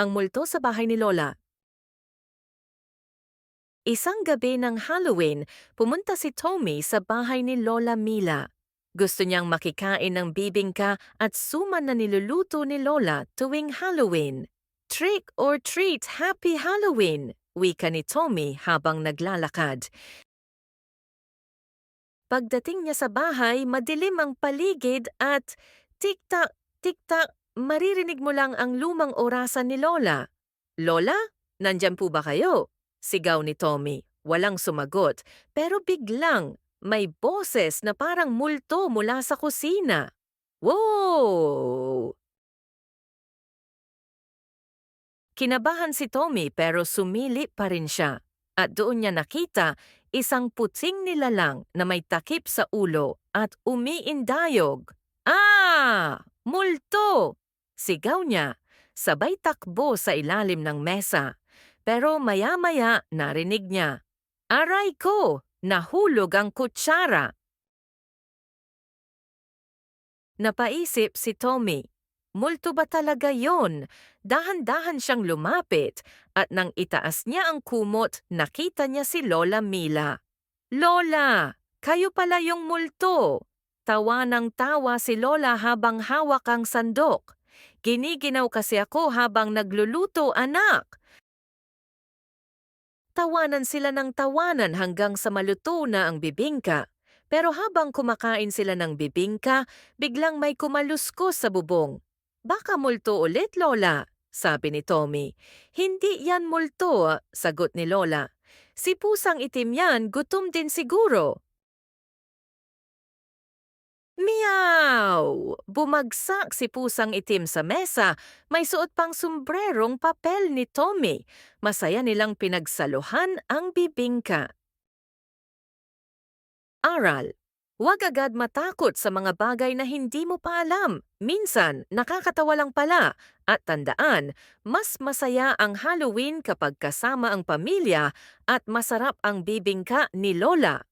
Ang multo sa bahay ni Lola. Isang gabi ng Halloween, pumunta si Tommy sa bahay ni Lola Mila. Gusto niyang makikain ng bibingka at suman na niluluto ni Lola tuwing Halloween. Trick or treat, Happy Halloween! Wika ni Tommy habang naglalakad. Pagdating niya sa bahay, madilim ang paligid at tik-tak, tik-tak, maririnig mo lang ang lumang orasan ni Lola. Lola, nandyan po ba kayo? Sigaw ni Tommy. Walang sumagot, pero biglang may boses na parang multo mula sa kusina. Wow! Kinabahan si Tommy pero sumili pa rin siya. At doon niya nakita isang puting nilalang na may takip sa ulo at umiindayog. Ah! Multo! Sigaw niya. Sabay takbo sa ilalim ng mesa. Pero maya-maya narinig niya. Aray ko! Nahulog ang kutsara. Napaisip si Tommy. Multo ba talaga yon? Dahan-dahan siyang lumapit at nang itaas niya ang kumot, nakita niya si Lola Mila. Lola, kayo pala yung multo. Tawa ng tawa si Lola habang hawak ang sandok. Giniginaw kasi ako habang nagluluto anak. Tawanan sila ng tawanan hanggang sa maluto na ang bibingka. Pero habang kumakain sila ng bibingka, biglang may kumaluskos sa bubong. Baka multo ulit, Lola, sabi ni Tommy. Hindi yan multo, sagot ni Lola. Si pusang itim yan, gutom din siguro. Meow! Bumagsak si pusang itim sa mesa. May suot pang sombrerong papel ni Tommy. Masaya nilang pinagsaluhan ang bibingka. Aral. Huwag agad matakot sa mga bagay na hindi mo pa alam. Minsan, nakakatawa lang pala. At tandaan, mas masaya ang Halloween kapag kasama ang pamilya at masarap ang bibingka ni Lola.